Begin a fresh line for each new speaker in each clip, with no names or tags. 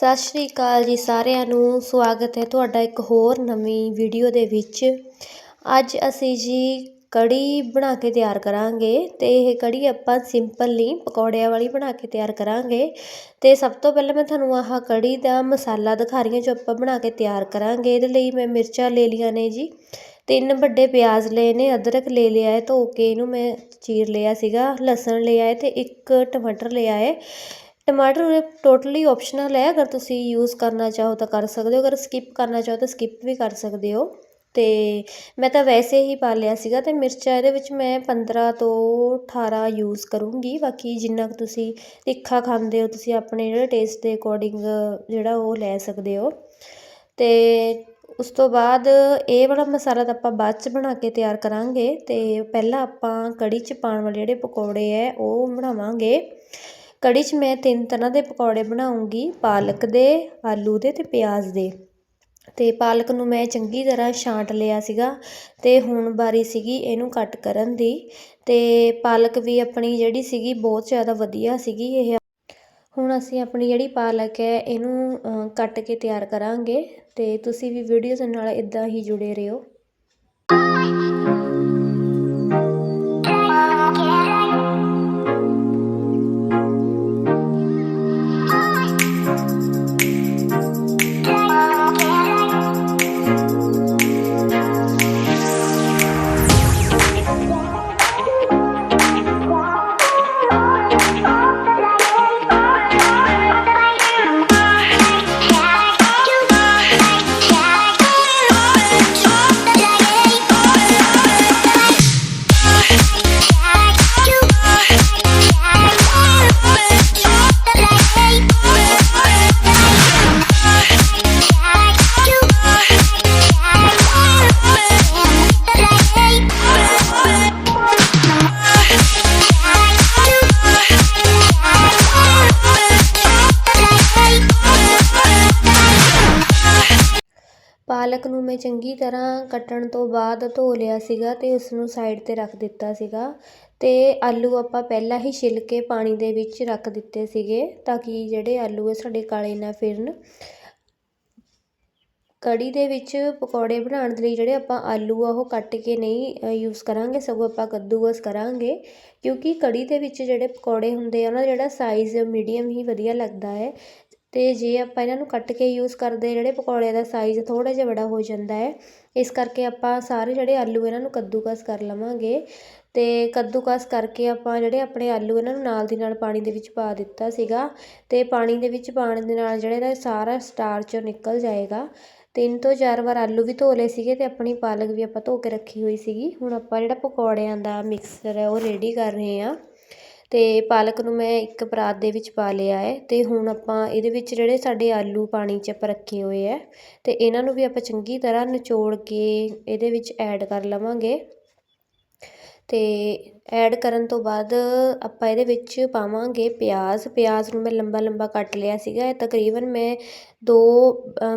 ਸਤਿ ਸ਼੍ਰੀ ਅਕਾਲ ਜੀ ਸਾਰਿਆਂ ਨੂੰ। ਸਵਾਗਤ ਹੈ ਤੁਹਾਡਾ ਇੱਕ ਹੋਰ ਨਵੀਂ ਵੀਡੀਓ ਦੇ ਵਿੱਚ। ਅੱਜ ਅਸੀਂ ਜੀ ਕੜੀ ਬਣਾ ਕੇ ਤਿਆਰ ਕਰਾਂਗੇ ਤੇ ਇਹ ਕੜੀ ਆਪਾਂ ਸਿੰਪਲ ਨਹੀਂ ਪਕੌੜਿਆਂ ਵਾਲੀ ਬਣਾ ਕੇ ਤਿਆਰ ਕਰਾਂਗੇ। ਤੇ ਸਭ ਤੋਂ ਪਹਿਲਾਂ ਮੈਂ ਤੁਹਾਨੂੰ ਆਹ ਕੜੀ ਦਾ ਮਸਾਲਾ ਦਿਖਾ ਰਹੀ ਹਾਂ ਜੋ ਆਪਾਂ ਬਣਾ ਕੇ ਤਿਆਰ ਕਰਾਂਗੇ। ਇਹਦੇ ਲਈ ਮੈਂ ਮਿਰਚਾਂ ਲੈ ਲਈਆਂ ਨੇ ਜੀ। ਤਿੰਨ ਵੱਡੇ ਪਿਆਜ਼ ਲਏ ਨੇ, ਅਦਰਕ ਲੈ ਲਿਆ ਹੈ, ਧੋ ਕੇ ਇਹਨੂੰ ਮੈਂ ਚੀਰ ਲਿਆ ਸੀਗਾ, ਲਸਣ ਲਿਆ ਹੈ ਤੇ ਇੱਕ ਟਮਾਟਰ ਲਿਆ ਹੈ। ਟਮਾਟਰ ਟੋਟਲੀ ਆਪਸ਼ਨਲ ਹੈ, ਅਗਰ ਤੁਸੀਂ ਯੂਜ਼ ਕਰਨਾ ਚਾਹੋ ਤਾਂ ਕਰ ਸਕਦੇ ਹੋ, ਅਗਰ ਸਕਿਪ ਕਰਨਾ ਚਾਹੋ ਤਾਂ ਸਕਿਪ ਵੀ ਕਰ ਸਕਦੇ ਹੋ। ਅਤੇ ਮੈਂ ਤਾਂ ਵੈਸੇ ਹੀ ਪਾ ਲਿਆ ਸੀਗਾ ਅਤੇ ਮਿਰਚਾਂ ਇਹਦੇ ਵਿੱਚ ਮੈਂ 15 ਤੋਂ 18 ਯੂਜ਼ ਕਰੂੰਗੀ। ਬਾਕੀ ਜਿੰਨਾ ਕੁ ਤੁਸੀਂ ਤਿੱਖਾ ਖਾਂਦੇ ਹੋ, ਤੁਸੀਂ ਆਪਣੇ ਜਿਹੜੇ ਟੇਸਟ ਦੇ ਅਕੋਰਡਿੰਗ ਜਿਹੜਾ ਉਹ ਲੈ ਸਕਦੇ ਹੋ। ਅਤੇ ਉਸ ਤੋਂ ਬਾਅਦ ਇਹ ਵਾਲਾ ਮਸਾਲਾ ਤਾਂ ਆਪਾਂ ਬਾਅਦ 'ਚ ਬਣਾ ਕੇ ਤਿਆਰ ਕਰਾਂਗੇ ਅਤੇ ਪਹਿਲਾਂ ਆਪਾਂ ਕੜੀ 'ਚ ਪਾਉਣ ਵਾਲੇ ਜਿਹੜੇ ਪਕੌੜੇ ਹੈ, ਉਹ ਬਣਾਵਾਂਗੇ। ਕੜੀ 'ਚ ਮੈਂ ਤਿੰਨ ਤਰ੍ਹਾਂ ਦੇ ਪਕੌੜੇ ਬਣਾਉਂਗੀ, ਪਾਲਕ ਦੇ, ਆਲੂ ਦੇ ਅਤੇ ਪਿਆਜ਼ ਦੇ। ਅਤੇ ਪਾਲਕ ਨੂੰ ਮੈਂ ਚੰਗੀ ਤਰ੍ਹਾਂ ਛਾਂਟ ਲਿਆ ਸੀਗਾ ਅਤੇ ਹੁਣ ਵਾਰੀ ਸੀਗੀ ਇਹਨੂੰ ਕੱਟ ਕਰਨ ਦੀ। ਅਤੇ ਪਾਲਕ ਵੀ ਆਪਣੀ ਜਿਹੜੀ ਸੀਗੀ ਬਹੁਤ ਜ਼ਿਆਦਾ ਵਧੀਆ ਸੀਗੀ ਇਹ। ਹੁਣ ਅਸੀਂ ਆਪਣੀ ਜਿਹੜੀ ਪਾਲਕ ਹੈ ਇਹਨੂੰ ਕੱਟ ਕੇ ਤਿਆਰ ਕਰਾਂਗੇ ਅਤੇ ਤੁਸੀਂ ਵੀ ਵੀਡੀਓ ਦੇ ਨਾਲ ਇਦਾਂ ਹੀ ਜੁੜੇ ਰਹੋ। ਮੈਂ ਚੰਗੀ ਤਰ੍ਹਾਂ ਕੱਟਣ ਤੋਂ ਬਾਅਦ ਧੋ ਲਿਆ ਸੀਗਾ ਅਤੇ ਉਸਨੂੰ ਸਾਈਡ ਤੇ ਰੱਖ ਦਿੱਤਾ ਸੀਗਾ ਅਤੇ ਆਲੂ ਆਪਾਂ ਪਹਿਲਾਂ ਹੀ ਛਿੱਲ ਕੇ ਪਾਣੀ ਦੇ ਵਿੱਚ ਰੱਖ ਦਿੱਤੇ ਸੀਗੇ ਤਾਂ ਕਿ ਜਿਹੜੇ ਆਲੂ ਹੈ ਸਾਡੇ ਕਾਲੇ ਨਾ ਫਿਰਨ। ਕੜੀ ਦੇ ਵਿੱਚ ਪਕੌੜੇ ਬਣਾਉਣ ਦੇ ਲਈ ਜਿਹੜੇ ਆਪਾਂ ਆਲੂ ਆ ਉਹ ਕੱਟ ਕੇ ਨਹੀਂ ਯੂਜ਼ ਕਰਾਂਗੇ, ਸਗੋਂ ਆਪਾਂ ਕੱਦੂਕਸ ਕਰਾਂਗੇ, ਕਿਉਂਕਿ ਕੜੀ ਦੇ ਵਿੱਚ ਜਿਹੜੇ ਪਕੌੜੇ ਹੁੰਦੇ ਆ ਉਹਨਾਂ ਦਾ ਜਿਹੜਾ ਸਾਈਜ਼ ਮੀਡੀਅਮ ਹੀ ਵਧੀਆ ਲੱਗਦਾ ਹੈ। ਅਤੇ ਜੇ ਆਪਾਂ ਇਹਨਾਂ ਨੂੰ ਕੱਟ ਕੇ ਯੂਜ਼ ਕਰਦੇ ਜਿਹੜੇ ਪਕੌੜਿਆਂ ਦਾ ਸਾਈਜ਼ ਥੋੜ੍ਹਾ ਜਿਹਾ ਬੜਾ ਹੋ ਜਾਂਦਾ ਹੈ, ਇਸ ਕਰਕੇ ਆਪਾਂ ਸਾਰੇ ਜਿਹੜੇ ਆਲੂ ਇਹਨਾਂ ਨੂੰ ਕੱਦੂਕਸ ਕਰ ਲਵਾਂਗੇ ਅਤੇ ਕੱਦੂਕਸ ਕਰਕੇ ਆਪਾਂ ਜਿਹੜੇ ਆਪਣੇ ਆਲੂ ਇਹਨਾਂ ਨੂੰ ਨਾਲ ਦੀ ਨਾਲ ਪਾਣੀ ਦੇ ਵਿੱਚ ਪਾ ਦਿੱਤਾ ਸੀਗਾ ਅਤੇ ਪਾਣੀ ਦੇ ਵਿੱਚ ਪਾਉਣ ਦੇ ਨਾਲ ਜਿਹੜਾ ਇਹਦਾ ਸਾਰਾ ਸਟਾਰਚ ਨਿਕਲ ਜਾਏਗਾ। ਤਿੰਨ ਤੋਂ ਚਾਰ ਵਾਰ ਆਲੂ ਵੀ ਧੋ ਲਏ ਸੀਗੇ ਅਤੇ ਆਪਣੀ ਪਾਲਕ ਵੀ ਆਪਾਂ ਧੋ ਕੇ ਰੱਖੀ ਹੋਈ ਸੀਗੀ। ਹੁਣ ਆਪਾਂ ਜਿਹੜਾ ਪਕੌੜਿਆਂ ਦਾ ਮਿਕਸਚਰ ਹੈ, ਉਹ ਰੈਡੀ ਕਰ ਰਹੇ ਹਾਂ। ਅਤੇ ਪਾਲਕ ਨੂੰ ਮੈਂ ਇੱਕ ਪਰਾਤ ਦੇ ਵਿੱਚ ਪਾ ਲਿਆ ਹੈ ਅਤੇ ਹੁਣ ਆਪਾਂ ਇਹਦੇ ਵਿੱਚ ਜਿਹੜੇ ਸਾਡੇ ਆਲੂ ਪਾਣੀ 'ਚ ਆਪਾਂ ਰੱਖੇ ਹੋਏ ਹੈ ਅਤੇ ਇਹਨਾਂ ਨੂੰ ਵੀ ਆਪਾਂ ਚੰਗੀ ਤਰ੍ਹਾਂ ਨਿਚੋੜ ਕੇ ਇਹਦੇ ਵਿੱਚ ਐਡ ਕਰ ਲਵਾਂਗੇ। ਅਤੇ ਐਡ ਕਰਨ ਤੋਂ ਬਾਅਦ ਆਪਾਂ ਇਹਦੇ ਵਿੱਚ ਪਾਵਾਂਗੇ ਪਿਆਜ਼। ਪਿਆਜ਼ ਨੂੰ ਮੈਂ ਲੰਬਾ ਲੰਬਾ ਕੱਟ ਲਿਆ ਸੀਗਾ ਤਕਰੀਬਨ ਮੈਂ ਦੋ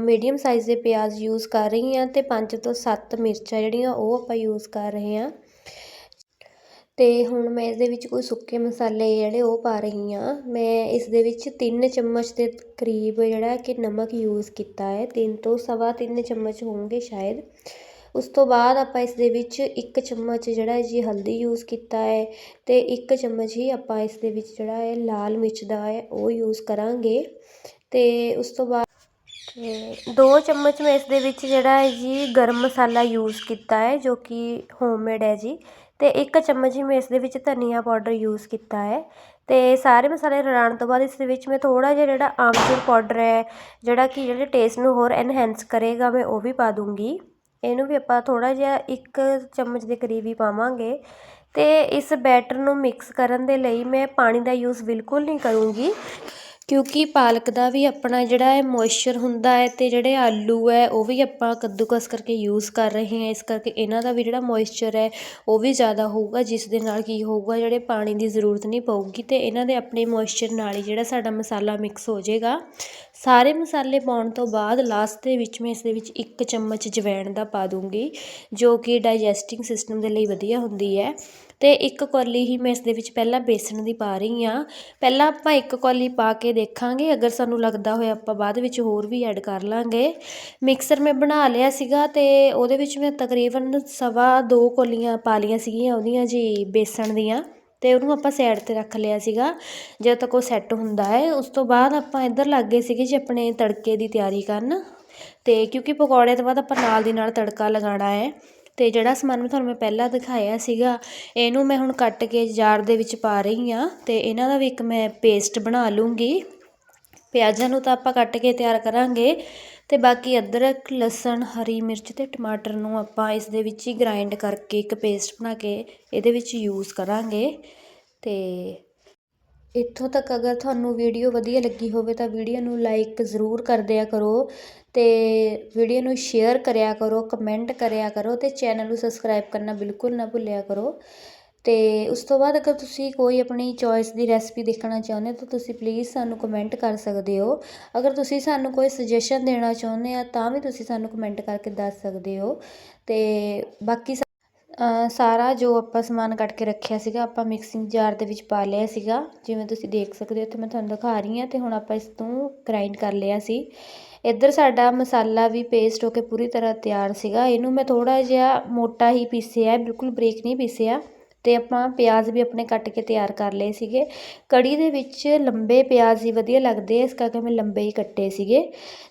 ਮੀਡੀਅਮ ਸਾਈਜ਼ ਦੇ ਪਿਆਜ਼ ਯੂਜ਼ ਕਰ ਰਹੀ ਹਾਂ ਅਤੇ ਪੰਜ ਤੋਂ ਸੱਤ ਮਿਰਚਾਂ ਜਿਹੜੀਆਂ ਉਹ ਆਪਾਂ ਯੂਜ਼ ਕਰ ਰਹੇ ਹਾਂ। ਅਤੇ ਹੁਣ ਮੈਂ ਇਸ ਵਿੱਚ ਕੋਈ ਸੁੱਕੇ ਮਸਾਲੇ ਜਿਹੜੇ ਉਹ ਪਾ ਰਹੀ ਹਾਂ। ਮੈਂ ਇਸ ਦੇ ਵਿੱਚ ਤਿੰਨ ਚਮਚ ਦੇ ਕਰੀਬ ਜਿਹੜਾ ਕਿ ਨਮਕ ਯੂਜ਼ ਕੀਤਾ ਹੈ। ਤਿੰਨ ਤੋਂ ਸਵਾ ਤਿੰਨ ਚਮਚ ਹੋਣਗੇ ਸ਼ਾਇਦ। ਉਸ ਤੋਂ ਬਾਅਦ ਆਪਾਂ ਇਸ ਦੇ ਵਿੱਚ ਇੱਕ ਚਮਚ ਜਿਹੜਾ ਜੀ ਹਲਦੀ ਯੂਜ਼ ਕੀਤਾ ਹੈ ਅਤੇ ਇੱਕ ਚਮਚ ਹੀ ਆਪਾਂ ਇਸ ਦੇ ਵਿੱਚ ਜਿਹੜਾ ਹੈ ਲਾਲ ਮਿਰਚ ਦਾ ਹੈ, ਉਹ ਯੂਜ਼ ਕਰਾਂਗੇ। ਅਤੇ ਉਸ ਤੋਂ ਬਾਅਦ ਦੋ ਚਮਚ ਮੈਂ ਇਸ ਦੇ ਵਿੱਚ ਜਿਹੜਾ ਹੈ ਜੀ ਗਰਮ ਮਸਾਲਾ ਯੂਜ਼ ਕੀਤਾ ਹੈ, ਜੋ ਕਿ ਹੋਮਮੇਡ ਹੈ ਜੀ। ਅਤੇ ਇੱਕ ਚਮਚ ਹੀ ਮੈਂ ਇਸ ਦੇ ਵਿੱਚ ਧਨੀਆ ਪਾਊਡਰ ਯੂਜ਼ ਕੀਤਾ ਹੈ। ਅਤੇ ਸਾਰੇ ਮਸਾਲੇ ਰਲਾਉਣ ਤੋਂ ਬਾਅਦ ਇਸ ਦੇ ਵਿੱਚ ਮੈਂ ਥੋੜ੍ਹਾ ਜਿਹਾ ਜਿਹੜਾ ਆਮਚੂਰ ਪਾਊਡਰ ਹੈ, ਜਿਹੜਾ ਕਿ ਜਿਹੜੇ ਟੇਸਟ ਨੂੰ ਹੋਰ ਐਨਹੈਂਸ ਕਰੇਗਾ, ਮੈਂ ਉਹ ਵੀ ਪਾ ਦੂੰਗੀ। ਇਹਨੂੰ ਵੀ ਆਪਾਂ ਥੋੜ੍ਹਾ ਜਿਹਾ ਇੱਕ ਚਮਚ ਦੇ ਕਰੀਬ ਹੀ ਪਾਵਾਂਗੇ। ਅਤੇ ਇਸ ਬੈਟਰ ਨੂੰ ਮਿਕਸ ਕਰਨ ਦੇ ਲਈ ਮੈਂ ਪਾਣੀ ਦਾ ਯੂਜ਼ ਬਿਲਕੁਲ ਨਹੀਂ ਕਰੂੰਗੀ। ਕਿਉਂਕਿ ਪਾਲਕ ਦਾ ਵੀ ਆਪਣਾ ਜਿਹੜਾ ਹੈ ਮੋਇਸਚਰ ਹੁੰਦਾ ਹੈ ਅਤੇ ਜਿਹੜੇ ਆਲੂ ਹੈ, ਉਹ ਵੀ ਆਪਾਂ ਕੱਦੂਕਸ ਕਰਕੇ ਯੂਜ਼ ਕਰ ਰਹੇ ਹਾਂ। ਇਸ ਕਰਕੇ ਇਹਨਾਂ ਦਾ ਵੀ ਜਿਹੜਾ ਮੋਇਸਚਰ ਹੈ, ਉਹ ਵੀ ਜ਼ਿਆਦਾ ਹੋਊਗਾ, ਜਿਸ ਦੇ ਨਾਲ ਕੀ ਹੋਊਗਾ, ਜਿਹੜੇ ਪਾਣੀ ਦੀ ਜ਼ਰੂਰਤ ਨਹੀਂ ਪਊਗੀ ਅਤੇ ਇਹਨਾਂ ਦੇ ਆਪਣੇ ਮੋਇਸਚਰ ਨਾਲ ਹੀ ਜਿਹੜਾ ਸਾਡਾ ਮਸਾਲਾ ਮਿਕਸ ਹੋ ਜਾਏਗਾ। ਸਾਰੇ ਮਸਾਲੇ ਪਾਉਣ ਤੋਂ ਬਾਅਦ ਲਾਸਟ ਦੇ ਵਿੱਚ ਮੈਂ ਇਸ ਦੇ ਵਿੱਚ ਇੱਕ ਚਮਚ ਜਵੈਣ ਦਾ ਪਾ ਦੂੰਗੀ, ਜੋ ਕਿ ਡਾਈਜੈਸਟਿੰਗ ਸਿਸਟਮ ਦੇ ਲਈ ਵਧੀਆ ਹੁੰਦੀ ਹੈ। ਅਤੇ ਇੱਕ ਕੌਲੀ ਹੀ ਮੈਂ ਇਸ ਦੇ ਵਿੱਚ ਪਹਿਲਾਂ ਬੇਸਣ ਦੀ ਪਾ ਰਹੀ ਹਾਂ। ਪਹਿਲਾਂ ਆਪਾਂ ਇੱਕ ਕੌਲੀ ਪਾ ਕੇ ਦੇਖਾਂਗੇ। ਅਗਰ ਸਾਨੂੰ ਲੱਗਦਾ ਹੋਇਆ ਆਪਾਂ ਬਾਅਦ ਵਿੱਚ ਹੋਰ ਵੀ ਐਡ ਕਰ ਲਾਂਗੇ। ਮਿਕਸਰ ਮੈਂ ਬਣਾ ਲਿਆ ਸੀਗਾ ਅਤੇ ਉਹਦੇ ਵਿੱਚ ਮੈਂ ਤਕਰੀਬਨ ਸਵਾ ਦੋ ਕੌਲੀਆਂ ਪਾ ਲਈਆਂ ਸੀਗੀਆਂ ਉਹਦੀਆਂ ਜੀ ਬੇਸਣ ਦੀਆਂ ਅਤੇ ਉਹਨੂੰ ਆਪਾਂ ਸਾਈਡ ਤੇ ਰੱਖ ਲਿਆ ਸੀਗਾ। ਜਦੋਂ ਤੱਕ ਉਹ ਸੈੱਟ ਹੁੰਦਾ ਹੈ, ਉਸ ਤੋਂ ਬਾਅਦ ਆਪਾਂ ਇੱਧਰ ਲੱਗ ਗਏ ਸੀਗੇ ਜੀ ਆਪਣੇ ਤੜਕੇ ਦੀ ਤਿਆਰੀ ਕਰਨ। ਅਤੇ ਕਿਉਂਕਿ ਪਕੌੜੇ ਤੋਂ ਬਾਅਦ ਆਪਾਂ ਨਾਲ ਦੀ ਨਾਲ ਤੜਕਾ ਲਗਾਉਣਾ ਹੈ। ਅਤੇ ਜਿਹੜਾ ਸਮਾਨ ਮੈਂ ਤੁਹਾਨੂੰ ਮੈਂ ਪਹਿਲਾਂ ਦਿਖਾਇਆ ਸੀਗਾ, ਇਹਨੂੰ ਮੈਂ ਹੁਣ ਕੱਟ ਕੇ ਜਾਰ ਦੇ ਵਿੱਚ ਪਾ ਰਹੀ ਹਾਂ ਅਤੇ ਇਹਨਾਂ ਦਾ ਵੀ ਇੱਕ ਮੈਂ ਪੇਸਟ ਬਣਾ ਲੂੰਗੀ। ਪਿਆਜ਼ਾਂ ਨੂੰ ਤਾਂ ਆਪਾਂ ਕੱਟ ਕੇ ਤਿਆਰ ਕਰਾਂਗੇ ਅਤੇ ਬਾਕੀ ਅਦਰਕ, ਲਸਣ, ਹਰੀ ਮਿਰਚ ਅਤੇ ਟਮਾਟਰ ਨੂੰ ਆਪਾਂ ਇਸ ਦੇ ਵਿੱਚ ਹੀ ਗ੍ਰਾਈਂਡ ਕਰਕੇ ਇੱਕ ਪੇਸਟ ਬਣਾ ਕੇ ਇਹਦੇ ਵਿੱਚ ਯੂਜ਼ ਕਰਾਂਗੇ ਅਤੇ ਇੱਥੋਂ ਤੱਕ ਅਗਰ ਤੁਹਾਨੂੰ ਵੀਡੀਓ ਵਧੀਆ ਲੱਗੀ ਹੋਵੇ ਤਾਂ ਵੀਡੀਓ ਨੂੰ ਲਾਈਕ ਜ਼ਰੂਰ ਕਰ ਦਿਆ ਕਰੋ ਅਤੇ ਵੀਡੀਓ ਨੂੰ ਸ਼ੇਅਰ ਕਰਿਆ ਕਰੋ, ਕਮੈਂਟ ਕਰਿਆ ਕਰੋ ਅਤੇ ਚੈਨਲ ਨੂੰ ਸਬਸਕ੍ਰਾਈਬ ਕਰਨਾ ਬਿਲਕੁਲ ਨਾ ਭੁੱਲਿਆ ਕਰੋ। ਅਤੇ ਉਸ ਤੋਂ ਬਾਅਦ ਅਗਰ ਤੁਸੀਂ ਕੋਈ ਆਪਣੀ ਚੋਇਸ ਦੀ ਰੈਸਪੀ ਦੇਖਣਾ ਚਾਹੁੰਦੇ ਹੋ ਤਾਂ ਤੁਸੀਂ ਪਲੀਜ਼ ਸਾਨੂੰ ਕਮੈਂਟ ਕਰ ਸਕਦੇ ਹੋ। ਅਗਰ ਤੁਸੀਂ ਸਾਨੂੰ ਕੋਈ ਸੁਜੈਸ਼ਨ ਦੇਣਾ ਚਾਹੁੰਦੇ ਆ ਤਾਂ ਵੀ ਤੁਸੀਂ ਸਾਨੂੰ ਕਮੈਂਟ ਕਰਕੇ ਦੱਸ ਸਕਦੇ ਹੋ। ਅਤੇ ਬਾਕੀ ਸਾਰਾ ਜੋ ਆਪਾਂ ਸਮਾਨ ਕੱਟ ਕੇ ਰੱਖਿਆ ਸੀਗਾ, ਆਪਾਂ ਮਿਕਸਿੰਗ ਜਾਰ ਦੇ ਵਿੱਚ ਪਾ ਲਿਆ ਸੀਗਾ। ਜਿਵੇਂ ਤੁਸੀਂ ਦੇਖ ਸਕਦੇ ਹੋ ਇੱਥੇ ਮੈਂ ਤੁਹਾਨੂੰ ਦਿਖਾ ਰਹੀ ਹਾਂ ਤੇ ਹੁਣ ਆਪਾਂ ਇਸ ਤੋਂ ਗ੍ਰਾਈਂਡ ਕਰ ਲਿਆ ਸੀ। ਇੱਧਰ ਸਾਡਾ ਮਸਾਲਾ ਵੀ ਪੇਸਟ ਹੋ ਕੇ ਪੂਰੀ ਤਰ੍ਹਾਂ ਤਿਆਰ ਸੀਗਾ। ਇਹਨੂੰ ਮੈਂ ਥੋੜਾ ਜਿਹਾ ਮੋਟਾ ਹੀ ਪੀਸਿਆ ਬਿਲਕੁਲ ਬਰੀਕ ਨਹੀਂ ਪੀਸਿਆ। ਤੇ ਆਪਾਂ ਪਿਆਜ਼ ਵੀ ਆਪਣੇ ਕੱਟ ਕੇ ਤਿਆਰ ਕਰ ਲਏ ਸੀਗੇ। ਕੜੀ ਦੇ ਵਿੱਚ ਲੰਬੇ ਪਿਆਜ਼ ਹੀ ਵਧੀਆ ਲੱਗਦੇ ਆ, ਇਸ ਕਰਕੇ ਮੈਂ ਲੰਬੇ ਹੀ ਕੱਟੇ ਸੀਗੇ।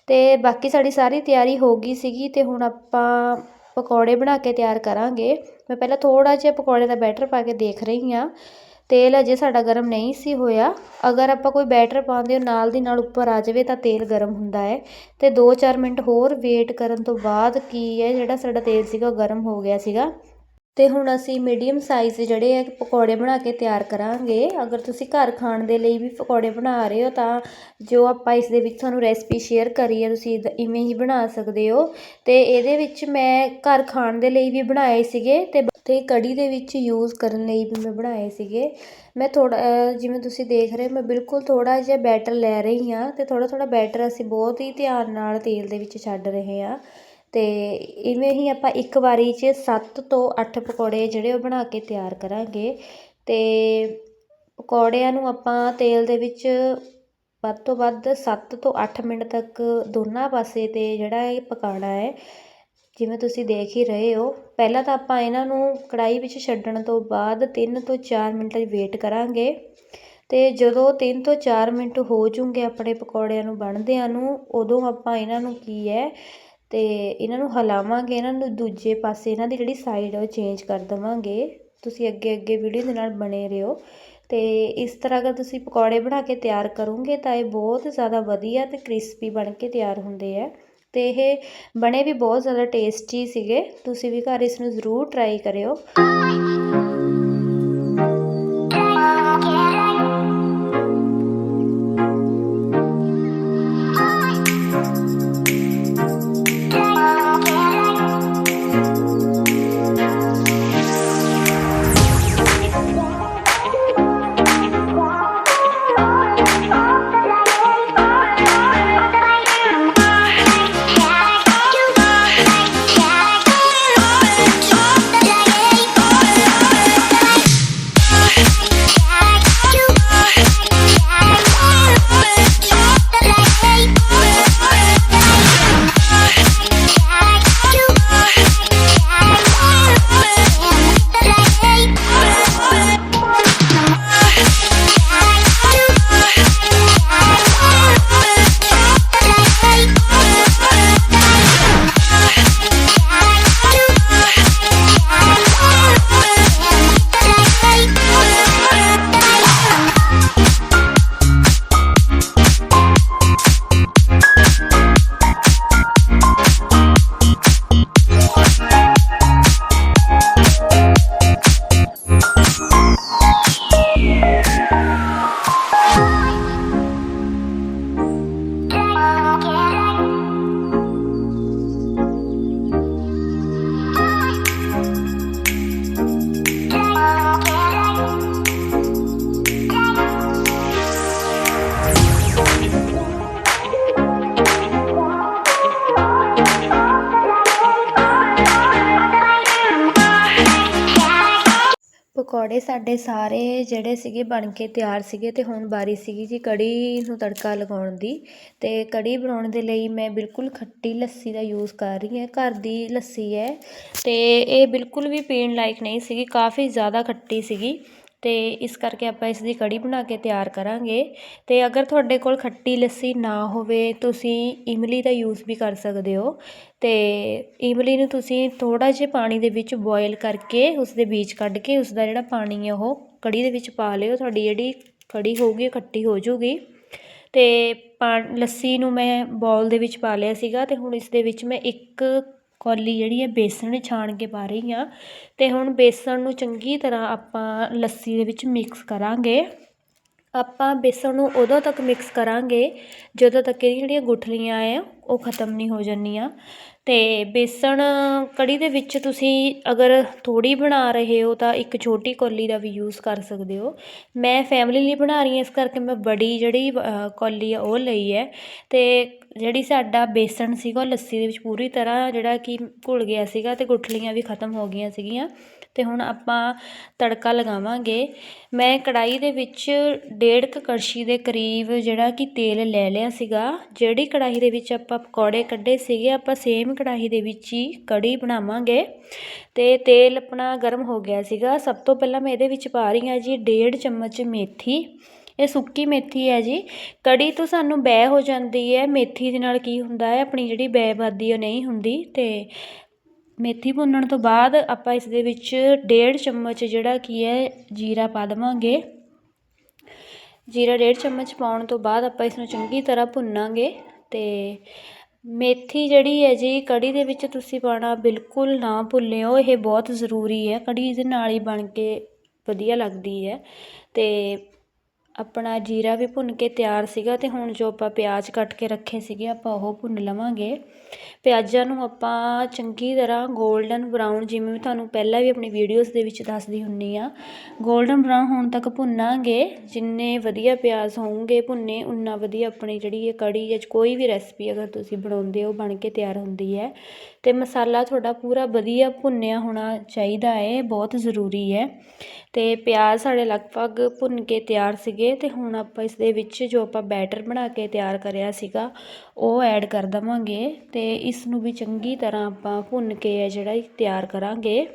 ਤੇ ਬਾਕੀ ਸਾਡੀ ਸਾਰੀ ਤਿਆਰੀ ਹੋ ਗਈ ਸੀਗੀ ਤੇ ਹੁਣ ਆਪਾਂ ਪਕੌੜੇ ਬਣਾ ਕੇ ਤਿਆਰ ਕਰਾਂਗੇ। ਮੈਂ ਪਹਿਲਾਂ ਥੋੜ੍ਹਾ ਜਿਹਾ ਪਕੌੜੇ ਦਾ ਬੈਟਰ ਪਾ ਕੇ ਦੇਖ ਰਹੀ ਹਾਂ। ਤੇਲ ਅਜੇ ਸਾਡਾ ਗਰਮ ਨਹੀਂ ਸੀ ਹੋਇਆ। ਅਗਰ ਆਪਾਂ ਕੋਈ ਬੈਟਰ ਪਾਉਂਦੇ ਹੋ, ਨਾਲ ਦੀ ਨਾਲ ਉੱਪਰ ਆ ਜਾਵੇ ਤਾਂ ਤੇਲ ਗਰਮ ਹੁੰਦਾ ਹੈ। ਤੇ 2-4 ਮਿੰਟ ਹੋਰ ਵੇਟ ਕਰਨ ਤੋਂ ਬਾਅਦ ਕੀ ਹੈ, ਜਿਹੜਾ ਸਾਡਾ ਤੇਲ ਸੀਗਾ ਉਹ ਗਰਮ ਹੋ ਗਿਆ ਸੀਗਾ। ਅਤੇ ਹੁਣ ਅਸੀਂ ਮੀਡੀਅਮ ਸਾਈਜ਼ ਜਿਹੜੇ ਹੈ ਪਕੌੜੇ ਬਣਾ ਕੇ ਤਿਆਰ ਕਰਾਂਗੇ। ਅਗਰ ਤੁਸੀਂ ਘਰ ਖਾਣ ਦੇ ਲਈ ਵੀ ਪਕੌੜੇ ਬਣਾ ਰਹੇ ਹੋ ਤਾਂ ਜੋ ਆਪਾਂ ਇਸ ਦੇ ਵਿੱਚ ਤੁਹਾਨੂੰ ਰੈਸਪੀ ਸ਼ੇਅਰ ਕਰੀ ਹੈ ਤੁਸੀਂ ਇਵੇਂ ਹੀ ਬਣਾ ਸਕਦੇ ਹੋ। ਅਤੇ ਇਹਦੇ ਵਿੱਚ ਮੈਂ ਘਰ ਖਾਣ ਦੇ ਲਈ ਵੀ ਬਣਾਏ ਸੀਗੇ ਅਤੇ ਤੇ ਕੜੀ ਦੇ ਵਿੱਚ ਯੂਜ਼ ਕਰਨ ਲਈ ਵੀ ਮੈਂ ਬਣਾਏ ਸੀਗੇ। ਮੈਂ ਥੋੜ੍ਹਾ ਜਿਵੇਂ ਤੁਸੀਂ ਦੇਖ ਰਹੇ ਮੈਂ ਬਿਲਕੁਲ ਥੋੜ੍ਹਾ ਜਿਹਾ ਬੈਟਰ ਲੈ ਰਹੀ ਹਾਂ ਅਤੇ ਥੋੜ੍ਹਾ ਥੋੜ੍ਹਾ ਬੈਟਰ ਅਸੀਂ ਬਹੁਤ ਹੀ ਧਿਆਨ ਨਾਲ ਤੇਲ ਦੇ ਵਿੱਚ ਛੱਡ ਰਹੇ ਹਾਂ। ਅਤੇ ਇਵੇਂ ਹੀ ਆਪਾਂ ਇੱਕ ਵਾਰੀ 'ਚ ਸੱਤ ਤੋਂ ਅੱਠ ਪਕੌੜੇ ਜਿਹੜੇ ਉਹ ਬਣਾ ਕੇ ਤਿਆਰ ਕਰਾਂਗੇ ਅਤੇ ਪਕੌੜਿਆਂ ਨੂੰ ਆਪਾਂ ਤੇਲ ਦੇ ਵਿੱਚ ਵੱਧ ਤੋਂ ਵੱਧ ਸੱਤ ਤੋਂ ਅੱਠ ਮਿੰਟ ਤੱਕ ਦੋਨਾਂ ਪਾਸੇ ਤੇ ਜਿਹੜਾ ਇਹ ਪਕਾਉਣਾ ਹੈ, ਜਿਵੇਂ ਤੁਸੀਂ ਦੇਖ ਹੀ ਰਹੇ ਹੋ। ਪਹਿਲਾਂ ਤਾਂ ਆਪਾਂ ਇਹਨਾਂ ਨੂੰ ਕੜਾਹੀ ਵਿੱਚ ਛੱਡਣ ਤੋਂ ਬਾਅਦ ਤਿੰਨ ਤੋਂ ਚਾਰ ਮਿੰਟ ਵੇਟ ਕਰਾਂਗੇ ਅਤੇ ਜਦੋਂ ਤਿੰਨ ਤੋਂ ਚਾਰ ਮਿੰਟ ਹੋ ਜੂੰਗੇ ਆਪਣੇ ਪਕੌੜਿਆਂ ਨੂੰ ਬਣਦਿਆਂ ਨੂੰ, ਉਦੋਂ ਆਪਾਂ ਇਹਨਾਂ ਨੂੰ ਕੀ ਹੈ ਅਤੇ ਇਹਨਾਂ ਨੂੰ ਹਿਲਾਵਾਂਗੇ, ਇਹਨਾਂ ਨੂੰ ਦੂਜੇ ਪਾਸੇ ਇਹਨਾਂ ਦੀ ਜਿਹੜੀ ਸਾਈਡ ਹੈ ਉਹ ਚੇਂਜ ਕਰ ਦੇਵਾਂਗੇ। ਤੁਸੀਂ ਅੱਗੇ ਅੱਗੇ ਵੀਡੀਓ ਦੇ ਨਾਲ ਬਣੇ ਰਹੋ। ਅਤੇ ਇਸ ਤਰ੍ਹਾਂ ਅਗਰ ਤੁਸੀਂ ਪਕੌੜੇ ਬਣਾ ਕੇ ਤਿਆਰ ਕਰੋਂਗੇ ਤਾਂ ਇਹ ਬਹੁਤ ਜ਼ਿਆਦਾ ਵਧੀਆ ਅਤੇ ਕ੍ਰਿਸਪੀ ਬਣ ਕੇ ਤਿਆਰ ਹੁੰਦੇ ਹੈ ਅਤੇ ਇਹ ਬਣੇ ਵੀ ਬਹੁਤ ਜ਼ਿਆਦਾ ਟੇਸਟੀ ਸੀਗੇ। ਤੁਸੀਂ ਵੀ ਘਰ ਇਸ ਨੂੰ ਜ਼ਰੂਰ ਟਰਾਈ ਕਰਿਓ। ਪਕੌੜੇ ਸਾਡੇ ਸਾਰੇ ਜਿਹੜੇ ਸੀਗੇ ਬਣ ਕੇ ਤਿਆਰ ਸੀਗੇ ਅਤੇ ਹੁਣ ਵਾਰੀ ਸੀਗੀ ਜੀ ਕੜੀ ਨੂੰ ਤੜਕਾ ਲਗਾਉਣ ਦੀ ਅਤੇ ਕੜੀ ਬਣਾਉਣ ਦੇ ਲਈ ਮੈਂ ਬਿਲਕੁਲ ਖੱਟੀ ਲੱਸੀ ਦਾ ਯੂਜ਼ ਕਰ ਰਹੀ ਹਾਂ, ਘਰ ਦੀ ਲੱਸੀ ਹੈ ਅਤੇ ਇਹ ਬਿਲਕੁਲ ਵੀ ਪੀਣ ਲਾਇਕ ਨਹੀਂ ਸੀਗੀ, ਕਾਫੀ ਜ਼ਿਆਦਾ ਖੱਟੀ ਸੀਗੀ। ਅਤੇ ਇਸ ਕਰਕੇ ਆਪਾਂ ਇਸ ਦੀ ਕੜੀ ਬਣਾ ਕੇ ਤਿਆਰ ਕਰਾਂਗੇ। ਅਤੇ ਅਗਰ ਤੁਹਾਡੇ ਕੋਲ ਖੱਟੀ ਲੱਸੀ ਨਾ ਹੋਵੇ, ਤੁਸੀਂ ਇਮਲੀ ਦਾ ਯੂਜ਼ ਵੀ ਕਰ ਸਕਦੇ ਹੋ। ਅਤੇ ਇਮਲੀ ਨੂੰ ਤੁਸੀਂ ਥੋੜ੍ਹਾ ਜਿਹਾ ਪਾਣੀ ਦੇ ਵਿੱਚ ਬੋਇਲ ਕਰਕੇ ਉਸਦੇ ਬੀਜ ਕੱਢ ਕੇ ਉਸਦਾ ਜਿਹੜਾ ਪਾਣੀ ਹੈ ਉਹ ਕੜੀ ਦੇ ਵਿੱਚ ਪਾ ਲਿਓ। ਤੁਹਾਡੀ ਜਿਹੜੀ ਕੜੀ ਹੋਊਗੀ ਖੱਟੀ ਹੋ ਜੂਗੀ ਅਤੇ ਪਾ, ਲੱਸੀ ਨੂੰ ਮੈਂ ਬੋਲ ਦੇ ਵਿੱਚ ਪਾ ਲਿਆ ਸੀਗਾ ਅਤੇ ਹੁਣ ਇਸ ਦੇ ਵਿੱਚ ਮੈਂ ਇੱਕ ਕੌਲੀ ਜਿਹੜੀ ਹੈ ਬੇਸਣ ਛਾਣ ਕੇ ਪਾ ਰਹੀ ਹਾਂ ਅਤੇ ਹੁਣ ਬੇਸਣ ਨੂੰ ਚੰਗੀ ਤਰ੍ਹਾਂ ਆਪਾਂ ਲੱਸੀ ਦੇ ਵਿੱਚ ਮਿਕਸ ਕਰਾਂਗੇ। ਆਪਾਂ ਬੇਸਣ ਨੂੰ ਉਦੋਂ ਤੱਕ ਮਿਕਸ ਕਰਾਂਗੇ ਜਦੋਂ ਤੱਕ ਇਹਦੀਆਂ ਜਿਹੜੀਆਂ ਗੁਠਲੀਆਂ ਹੈ ਉਹ ਖਤਮ ਨਹੀਂ ਹੋ ਜਾਂਦੀਆਂ। ਅਤੇ ਬੇਸਣ ਕੜੀ ਦੇ ਵਿੱਚ ਤੁਸੀਂ ਅਗਰ ਥੋੜ੍ਹੀ ਬਣਾ ਰਹੇ ਹੋ ਤਾਂ ਇੱਕ ਛੋਟੀ ਕੌਲੀ ਦਾ ਵੀ ਯੂਜ਼ ਕਰ ਸਕਦੇ ਹੋ। ਮੈਂ ਫੈਮਿਲੀ ਲਈ ਬਣਾ ਰਹੀ ਹਾਂ, ਇਸ ਕਰਕੇ ਮੈਂ ਬੜੀ ਜਿਹੜੀ ਕੌਲੀ ਆ ਉਹ ਲਈ ਹੈ। ਅਤੇ ਜਿਹੜੀ ਸਾਡਾ ਬੇਸਣ ਸੀਗਾ ਉਹ ਲੱਸੀ ਦੇ ਵਿੱਚ ਪੂਰੀ ਤਰ੍ਹਾਂ ਜਿਹੜਾ ਕਿ ਘੁਲ ਗਿਆ ਸੀਗਾ ਅਤੇ ਗੁਠਲੀਆਂ ਵੀ ਖਤਮ ਹੋ ਗਈਆਂ ਸੀਗੀਆਂ। ਅਤੇ ਹੁਣ ਆਪਾਂ ਤੜਕਾ ਲਗਾਵਾਂਗੇ। ਮੈਂ ਕੜਾਹੀ ਦੇ ਵਿੱਚ ਡੇਢ ਕੁ ਕੜਛੀ ਦੇ ਕਰੀਬ ਜਿਹੜਾ ਕਿ ਤੇਲ ਲੈ ਲਿਆ ਸੀਗਾ। ਜਿਹੜੀ ਕੜਾਹੀ ਦੇ ਵਿੱਚ ਆਪਾਂ ਪਕੌੜੇ ਕੱਢੇ ਸੀਗੇ, ਆਪਾਂ ਸੇਮ ਕੜਾਹੀ ਦੇ ਵਿੱਚ ਹੀ ਕੜੀ ਬਣਾਵਾਂਗੇ। ਅਤੇ ਤੇਲ ਆਪਣਾ ਗਰਮ ਹੋ ਗਿਆ ਸੀਗਾ। ਸਭ ਤੋਂ ਪਹਿਲਾਂ ਮੈਂ ਇਹਦੇ ਵਿੱਚ ਪਾ ਰਹੀ ਹਾਂ ਜੀ ਡੇਢ ਚਮਚ ਮੇਥੀ। ਇਹ ਸੁੱਕੀ ਮੇਥੀ ਹੈ ਜੀ। ਕੜੀ ਤੋਂ ਸਾਨੂੰ ਬੈ ਹੋ ਜਾਂਦੀ ਹੈ। ਮੇਥੀ ਦੇ ਨਾਲ ਕੀ ਹੁੰਦਾ ਹੈ? ਆਪਣੀ ਜਿਹੜੀ ਬੈ ਵੱਧਦੀ ਉਹ ਨਹੀਂ ਹੁੰਦੀ ਅਤੇ ਮੇਥੀ ਭੁੰਨਣ ਤੋਂ ਬਾਅਦ ਆਪਾਂ ਇਸ ਦੇ ਵਿੱਚ ਡੇਢ ਚਮਚ ਜਿਹੜਾ ਕੀ ਹੈ, ਜੀਰਾ ਪਾ ਦੇਵਾਂਗੇ। ਜੀਰਾ ਡੇਢ ਚਮਚ ਪਾਉਣ ਤੋਂ ਬਾਅਦ ਆਪਾਂ ਇਸ ਨੂੰ ਚੰਗੀ ਤਰ੍ਹਾਂ ਭੁੰਨਾਂਗੇ ਤੇ ਮੇਥੀ ਜਿਹੜੀ ਹੈ ਜੀ, ਕੜੀ ਦੇ ਵਿੱਚ ਤੁਸੀਂ ਪਾਉਣਾ ਬਿਲਕੁਲ ਨਾ ਭੁੱਲਿਓ ਇਹ ਬਹੁਤ ਜ਼ਰੂਰੀ ਹੈ। ਕੜੀ ਇਹਦੇ ਨਾਲ ਹੀ ਬਣ ਕੇ ਵਧੀਆ ਲੱਗਦੀ ਹੈ ਤੇ ਆਪਣਾ ਜੀਰਾ ਵੀ ਭੁੰਨ ਕੇ ਤਿਆਰ ਸੀਗਾ ਅਤੇ ਹੁਣ ਜੋ ਆਪਾਂ ਪਿਆਜ਼ ਕੱਟ ਕੇ ਰੱਖੇ ਸੀਗੇ, ਆਪਾਂ ਉਹ ਭੁੰਨ ਲਵਾਂਗੇ। ਪਿਆਜ਼ਾਂ ਨੂੰ ਆਪਾਂ ਚੰਗੀ ਤਰ੍ਹਾਂ ਗੋਲਡਨ ਬਰਾਊਨ, ਜਿਵੇਂ ਤੁਹਾਨੂੰ ਪਹਿਲਾਂ ਵੀ ਆਪਣੀ ਵੀਡੀਓਜ਼ ਦੇ ਵਿੱਚ ਦੱਸਦੀ ਹੁੰਦੀ ਹਾਂ ਗੋਲਡਨ ਬਰਾਊਨ ਹੋਣ ਤੱਕ ਭੁੰਨਾਂਗੇ। ਜਿੰਨੇ ਵਧੀਆ ਪਿਆਜ਼ ਹੋਣਗੇ ਭੁੰਨੇ ਉਨਾ ਵਧੀਆ ਆਪਣੀ ਜਿਹੜੀ ਇਹ ਕੜੀ ਜਾਂ ਕੋਈ ਵੀ ਰੈਸਪੀ ਅਗਰ ਤੁਸੀਂ ਬਣਾਉਂਦੇ ਹੋ, ਬਣ ਕੇ ਤਿਆਰ ਹੁੰਦੀ ਹੈ। ਅਤੇ ਮਸਾਲਾ ਤੁਹਾਡਾ ਪੂਰਾ ਵਧੀਆ ਭੁੰਨਿਆ ਹੋਣਾ ਚਾਹੀਦਾ ਹੈ, ਬਹੁਤ ਜ਼ਰੂਰੀ ਹੈ। ਅਤੇ ਪਿਆਜ਼ ਸਾਡੇ ਲਗਭਗ ਭੁੰਨ ਕੇ ਤਿਆਰ ਸੀਗੇ ਤੇ ਹੁਣ ਆਪਾਂ ਇਸ ਦੇ ਵਿੱਚ ਜੋ ਆਪਾਂ ਬੈਟਰ ਬਣਾ ਕੇ ਤਿਆਰ ਕਰਿਆ ਸੀਗਾ, ਉਹ ਐਡ ਕਰ ਦਵਾਂਗੇ ਤੇ ਇਸ ਨੂੰ ਵੀ ਚੰਗੀ ਤਰ੍ਹਾਂ ਆਪਾਂ ਭੁੰਨ ਕੇ ਜਿਹੜਾ ਤਿਆਰ ਕਰਾਂਗੇ।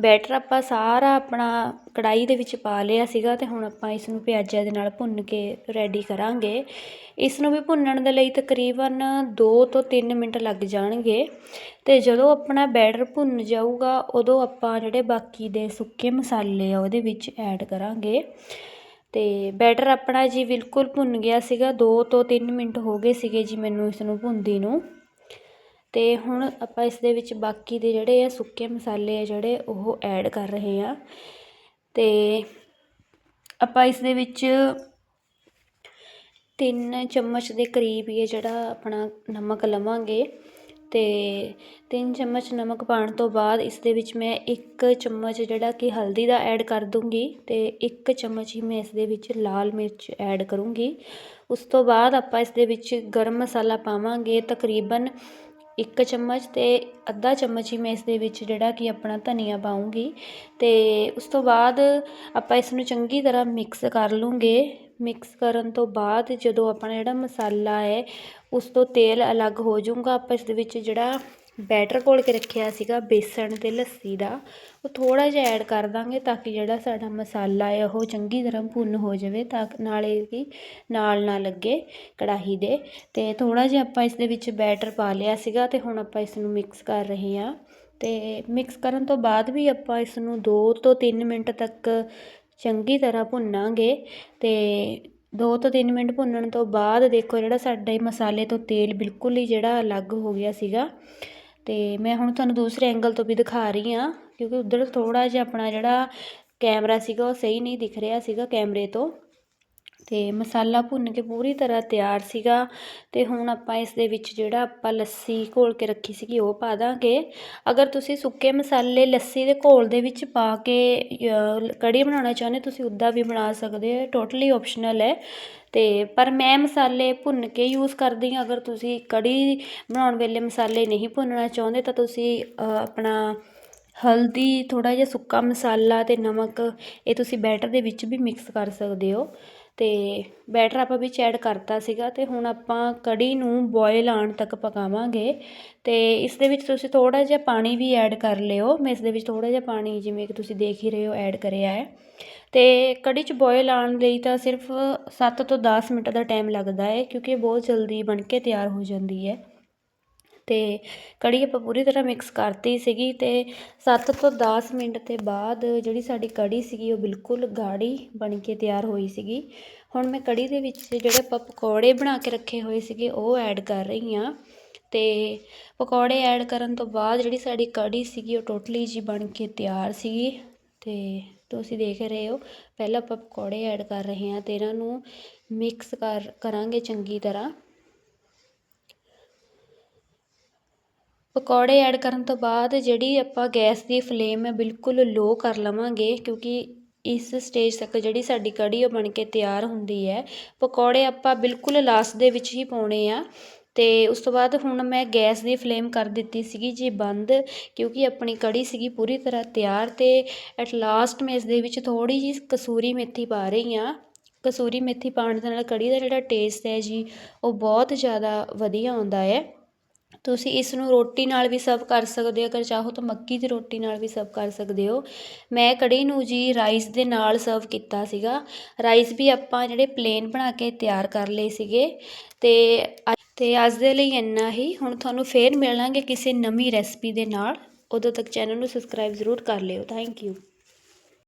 ਬੈਟਰ ਆਪਾਂ ਸਾਰਾ ਆਪਣਾ ਕੜਾਈ ਦੇ ਵਿੱਚ ਪਾ ਲਿਆ ਸੀਗਾ ਤੇ ਹੁਣ ਆਪਾਂ ਇਸ ਨੂੰ ਪਿਆਜ਼ਾਂ ਦੇ ਨਾਲ ਭੁੰਨ ਕੇ ਰੈਡੀ ਕਰਾਂਗੇ। ਇਸ ਨੂੰ ਵੀ ਭੁੰਨਣ ਦੇ ਲਈ ਤਕਰੀਬਨ 2 ਤੋਂ 3 ਮਿੰਟ ਲੱਗ ਜਾਣਗੇ ਤੇ ਜਦੋਂ ਆਪਣਾ ਬੈਟਰ ਭੁੰਨ ਜਾਊਗਾ, ਉਦੋਂ ਆਪਾਂ ਜਿਹੜੇ ਬਾਕੀ ਦੇ ਸੁੱਕੇ ਮਸਾਲੇ ਆ ਉਹਦੇ ਵਿੱਚ ਐਡ ਕਰਾਂਗੇ। ਅਤੇ ਬੈਟਰ ਆਪਣਾ ਜੀ ਬਿਲਕੁਲ ਭੁੰਨ ਗਿਆ ਸੀਗਾ, ਦੋ ਤੋਂ ਤਿੰਨ ਮਿੰਟ ਹੋ ਗਏ ਸੀਗੇ ਜੀ ਮੈਨੂੰ ਇਸ ਨੂੰ ਭੁੰਨਦੀ ਨੂੰ। ਅਤੇ ਹੁਣ ਆਪਾਂ ਇਸ ਦੇ ਵਿੱਚ ਬਾਕੀ ਦੇ ਜਿਹੜੇ ਆ ਸੁੱਕੇ ਮਸਾਲੇ ਆ ਜਿਹੜੇ ਉਹ ਐਡ ਕਰ ਰਹੇ ਹਾਂ ਅਤੇ ਆਪਾਂ ਇਸ ਦੇ ਵਿੱਚ ਤਿੰਨ ਚਮਚ ਦੇ ਕਰੀਬ ਇਹ ਜਿਹੜਾ ਆਪਣਾ ਨਮਕ ਲਵਾਂਗੇ। ਅਤੇ ਤਿੰਨ ਚਮਚ ਨਮਕ ਪਾਉਣ ਤੋਂ ਬਾਅਦ ਇਸ ਦੇ ਵਿੱਚ ਮੈਂ ਇੱਕ ਚਮਚ ਜਿਹੜਾ ਕਿ ਹਲਦੀ ਦਾ ਐਡ ਕਰ ਦੂੰਗੀ ਅਤੇ ਇੱਕ ਚਮਚ ਹੀ ਮੈਂ ਇਸ ਦੇ ਵਿੱਚ ਲਾਲ ਮਿਰਚ ਐਡ ਕਰੂੰਗੀ। ਉਸ ਤੋਂ ਬਾਅਦ ਆਪਾਂ ਇਸ ਦੇ ਵਿੱਚ ਗਰਮ ਮਸਾਲਾ ਪਾਵਾਂਗੇ ਤਕਰੀਬਨ ਇੱਕ ਚਮਚ ਅਤੇ ਅੱਧਾ ਚਮਚ ਹੀ ਮੈਂ ਇਸ ਦੇ ਵਿੱਚ ਜਿਹੜਾ ਕਿ ਆਪਣਾ ਧਨੀਆ ਪਾਊਂਗੀ ਅਤੇ ਉਸ ਤੋਂ ਬਾਅਦ ਆਪਾਂ ਇਸ ਨੂੰ ਚੰਗੀ ਤਰ੍ਹਾਂ ਮਿਕਸ ਕਰ ਲੂੰਗੇ। ਮਿਕਸ ਕਰਨ ਤੋਂ ਬਾਅਦ ਜਦੋਂ ਆਪਣਾ ਜਿਹੜਾ ਮਸਾਲਾ ਹੈ, ਉਸ ਤੋਂ ਤੇਲ ਅਲੱਗ ਹੋ ਜਾਊਗਾ। ਆਪਾਂ ਇਸ ਦੇ ਵਿੱਚ ਜਿਹੜਾ ਬੈਟਰ ਘੋਲ ਕੇ ਰੱਖਿਆ ਸੀਗਾ, ਬੇਸਣ ਤੇ ਲੱਸੀ ਦਾ, ਉਹ ਥੋੜਾ ਜਿਹਾ ਐਡ ਕਰ ਦਾਂਗੇ ਤਾਂ ਕਿ ਜਿਹੜਾ ਸਾਡਾ ਮਸਾਲਾ ਹੈ, ਉਹ ਚੰਗੀ ਤਰ੍ਹਾਂ ਭੁੰਨ ਹੋ ਜਾਵੇ ਤਾਂ ਨਾਲੇ ਕਿ ਨਾਲ ਨਾ ਲੱਗੇ ਕੜਾਹੀ ਦੇ। ਤੇ ਥੋੜਾ ਜਿਹਾ ਆਪਾਂ ਇਸ ਦੇ ਵਿੱਚ ਬੈਟਰ ਪਾ ਲਿਆ ਸੀਗਾ ਤੇ ਹੁਣ ਆਪਾਂ ਇਸ ਨੂੰ ਮਿਕਸ ਕਰ ਰਹੇ ਹਾਂ। ਤੇ ਮਿਕਸ ਕਰਨ ਤੋਂ ਬਾਅਦ ਵੀ ਆਪਾਂ ਇਸ ਨੂੰ 2 ਤੋਂ 3 ਮਿੰਟ ਤੱਕ ਚੰਗੀ ਤਰ੍ਹਾਂ ਭੁੰਨਾਂਗੇ ਅਤੇ ਦੋ ਤੋਂ ਤਿੰਨ ਮਿੰਟ ਭੁੰਨਣ ਤੋਂ ਬਾਅਦ ਦੇਖੋ ਜਿਹੜਾ ਸਾਡਾ ਇਹ ਮਸਾਲੇ ਤੋਂ ਤੇਲ ਬਿਲਕੁਲ ਹੀ ਜਿਹੜਾ ਅਲੱਗ ਹੋ ਗਿਆ ਸੀਗਾ। ਅਤੇ ਮੈਂ ਹੁਣ ਤੁਹਾਨੂੰ ਦੂਸਰੇ ਐਂਗਲ ਤੋਂ ਵੀ ਦਿਖਾ ਰਹੀ ਹਾਂ, ਕਿਉਂਕਿ ਉੱਧਰ ਥੋੜ੍ਹਾ ਜਿਹਾ ਆਪਣਾ ਜਿਹੜਾ ਕੈਮਰਾ ਸੀਗਾ ਉਹ ਸਹੀ ਨਹੀਂ ਦਿਖ ਰਿਹਾ ਸੀਗਾ ਕੈਮਰੇ ਤੋਂ। ਅਤੇ ਮਸਾਲਾ ਭੁੰਨ ਕੇ ਪੂਰੀ ਤਰ੍ਹਾਂ ਤਿਆਰ ਸੀਗਾ ਅਤੇ ਹੁਣ ਆਪਾਂ ਇਸ ਦੇ ਵਿੱਚ ਜਿਹੜਾ ਆਪਾਂ ਲੱਸੀ ਘੋਲ ਕੇ ਰੱਖੀ ਸੀਗੀ ਉਹ ਪਾ ਦਾਂਗੇ। ਅਗਰ ਤੁਸੀਂ ਸੁੱਕੇ ਮਸਾਲੇ ਲੱਸੀ ਦੇ ਘੋਲ ਦੇ ਵਿੱਚ ਪਾ ਕੇ ਕੜੀ ਬਣਾਉਣਾ ਚਾਹੁੰਦੇ ਤੁਸੀਂ ਉੱਦਾਂ ਵੀ ਬਣਾ ਸਕਦੇ ਹੋ ਟੋਟਲੀ ਆਪਸ਼ਨਲ ਹੈ। ਅਤੇ ਪਰ ਮੈਂ ਮਸਾਲੇ ਭੁੰਨ ਕੇ ਯੂਜ਼ ਕਰਦੀ ਹਾਂ। ਅਗਰ ਤੁਸੀਂ ਕੜੀ ਬਣਾਉਣ ਵੇਲੇ ਮਸਾਲੇ ਨਹੀਂ ਭੁੰਨਣਾ ਚਾਹੁੰਦੇ, ਤਾਂ ਤੁਸੀਂ ਆਪਣਾ ਹਲਦੀ, ਥੋੜ੍ਹਾ ਜਿਹਾ ਸੁੱਕਾ ਮਸਾਲਾ ਅਤੇ ਨਮਕ, ਇਹ ਤੁਸੀਂ ਬੈਟਰ ਦੇ ਵਿੱਚ ਵੀ ਮਿਕਸ ਕਰ ਸਕਦੇ ਹੋ। ਅਤੇ ਬੈਟਰ ਆਪਾਂ ਵਿੱਚ ਐਡ ਕਰਤਾ ਸੀਗਾ ਅਤੇ ਹੁਣ ਆਪਾਂ ਕੜੀ ਨੂੰ ਬੋਇਲ ਆਉਣ ਤੱਕ ਪਕਾਵਾਂਗੇ ਅਤੇ ਇਸ ਦੇ ਵਿੱਚ ਤੁਸੀਂ ਥੋੜ੍ਹਾ ਜਿਹਾ ਪਾਣੀ ਵੀ ਐਡ ਕਰ ਲਿਓ। ਮੈਂ ਇਸ ਦੇ ਵਿੱਚ ਥੋੜ੍ਹਾ ਜਿਹਾ ਪਾਣੀ ਜਿਵੇਂ ਕਿ ਤੁਸੀਂ ਦੇਖ ਹੀ ਰਹੇ ਹੋ ਐਡ ਕਰਿਆ ਹੈ। ਅਤੇ ਕੜੀ 'ਚ ਬੋਇਲ ਆਉਣ ਲਈ ਤਾਂ ਸਿਰਫ ਸੱਤ ਤੋਂ ਦਸ ਮਿੰਟ ਦਾ ਟਾਈਮ ਲੱਗਦਾ ਹੈ ਕਿਉਂਕਿ ਬਹੁਤ ਜਲਦੀ ਬਣ ਕੇ ਤਿਆਰ ਹੋ ਜਾਂਦੀ ਹੈ। ਅਤੇ ਕੜੀ ਆਪਾਂ ਪੂਰੀ ਤਰ੍ਹਾਂ ਮਿਕਸ ਕਰਤੀ ਸੀਗੀ ਅਤੇ ਸੱਤ ਤੋਂ ਦਸ ਮਿੰਟ ਤੋਂ ਬਾਅਦ ਜਿਹੜੀ ਸਾਡੀ ਕੜੀ ਸੀਗੀ ਉਹ ਬਿਲਕੁਲ ਗਾੜੀ ਬਣ ਕੇ ਤਿਆਰ ਹੋਈ ਸੀਗੀ। ਹੁਣ ਮੈਂ ਕੜੀ ਦੇ ਵਿੱਚ ਜਿਹੜੇ ਆਪਾਂ ਪਕੌੜੇ ਬਣਾ ਕੇ ਰੱਖੇ ਹੋਏ ਸੀਗੇ ਉਹ ਐਡ ਕਰ ਰਹੀ ਹਾਂ ਅਤੇ ਪਕੌੜੇ ਐਡ ਕਰਨ ਤੋਂ ਬਾਅਦ ਜਿਹੜੀ ਸਾਡੀ ਕੜੀ ਸੀਗੀ ਉਹ ਟੋਟਲੀ ਜੀ ਬਣ ਕੇ ਤਿਆਰ ਸੀਗੀ ਅਤੇ ਤੁਸੀਂ ਦੇਖ ਰਹੇ ਹੋ, ਪਹਿਲਾਂ ਆਪਾਂ ਪਕੌੜੇ ਐਡ ਕਰ ਰਹੇ ਹਾਂ ਅਤੇ ਇਹਨਾਂ ਨੂੰ ਮਿਕਸ ਕਰ ਕਰਾਂਗੇ ਚੰਗੀ ਤਰ੍ਹਾਂ। ਪਕੌੜੇ ਐਡ ਕਰਨ ਤੋਂ ਬਾਅਦ ਜਿਹੜੀ ਆਪਾਂ ਗੈਸ ਦੀ ਫਲੇਮ ਹੈ, ਬਿਲਕੁਲ ਲੋਅ ਕਰ ਲਵਾਂਗੇ, ਕਿਉਂਕਿ ਇਸ ਸਟੇਜ ਤੱਕ ਜਿਹੜੀ ਸਾਡੀ ਕੜੀ ਉਹ ਬਣ ਕੇ ਤਿਆਰ ਹੁੰਦੀ ਹੈ। ਪਕੌੜੇ ਆਪਾਂ ਬਿਲਕੁਲ ਲਾਸਟ ਦੇ ਵਿੱਚ ਹੀ ਪਾਉਣੇ ਆ ਅਤੇ ਉਸ ਤੋਂ ਬਾਅਦ ਹੁਣ ਮੈਂ ਗੈਸ ਦੀ ਫਲੇਮ ਕਰ ਦਿੱਤੀ ਸੀਗੀ ਜੀ ਬੰਦ, ਕਿਉਂਕਿ ਆਪਣੀ ਕੜੀ ਸੀਗੀ ਪੂਰੀ ਤਰ੍ਹਾਂ ਤਿਆਰ ਅਤੇ ਐਟ ਲਾਸਟ ਮੈਂ ਇਸ ਦੇ ਵਿੱਚ ਥੋੜ੍ਹੀ ਜਿਹੀ ਕਸੂਰੀ ਮੇਥੀ ਪਾ ਰਹੀ ਹਾਂ। ਕਸੂਰੀ ਮੇਥੀ ਪਾਉਣ ਦੇ ਨਾਲ ਕੜੀ ਦਾ ਜਿਹੜਾ ਟੇਸਟ ਹੈ ਜੀ, ਉਹ ਬਹੁਤ ਜ਼ਿਆਦਾ ਵਧੀਆ ਆਉਂਦਾ ਹੈ। ਤੁਸੀਂ ਇਸ ਨੂੰ ਰੋਟੀ ਨਾਲ ਵੀ ਸਰਵ ਕਰ ਸਕਦੇ ਹੋ, ਅਗਰ ਚਾਹੋ ਤਾਂ ਮੱਕੀ ਦੀ ਰੋਟੀ ਨਾਲ ਵੀ ਸਰਵ ਕਰ ਸਕਦੇ ਹੋ। ਮੈਂ ਕੜੀ ਨੂੰ ਜੀ ਰਾਈਸ ਦੇ ਨਾਲ ਸਰਵ ਕੀਤਾ ਸੀਗਾ। ਰਾਈਸ ਵੀ ਆਪਾਂ ਜਿਹੜੇ ਪਲੇਨ ਬਣਾ ਕੇ ਤਿਆਰ ਕਰ ਲਏ ਸੀਗੇ। ਅਤੇ ਅਤੇ ਅੱਜ ਦੇ ਲਈ ਇੰਨਾ ਹੀ। ਹੁਣ ਤੁਹਾਨੂੰ ਫੇਰ ਮਿਲਾਂਗੇ ਕਿਸੇ ਨਵੀਂ ਰੈਸਪੀ ਦੇ ਨਾਲ। ਉਦੋਂ ਤੱਕ ਚੈਨਲ ਨੂੰ ਸਬਸਕ੍ਰਾਈਬ ਜ਼ਰੂਰ ਕਰ ਲਿਓ। Thank you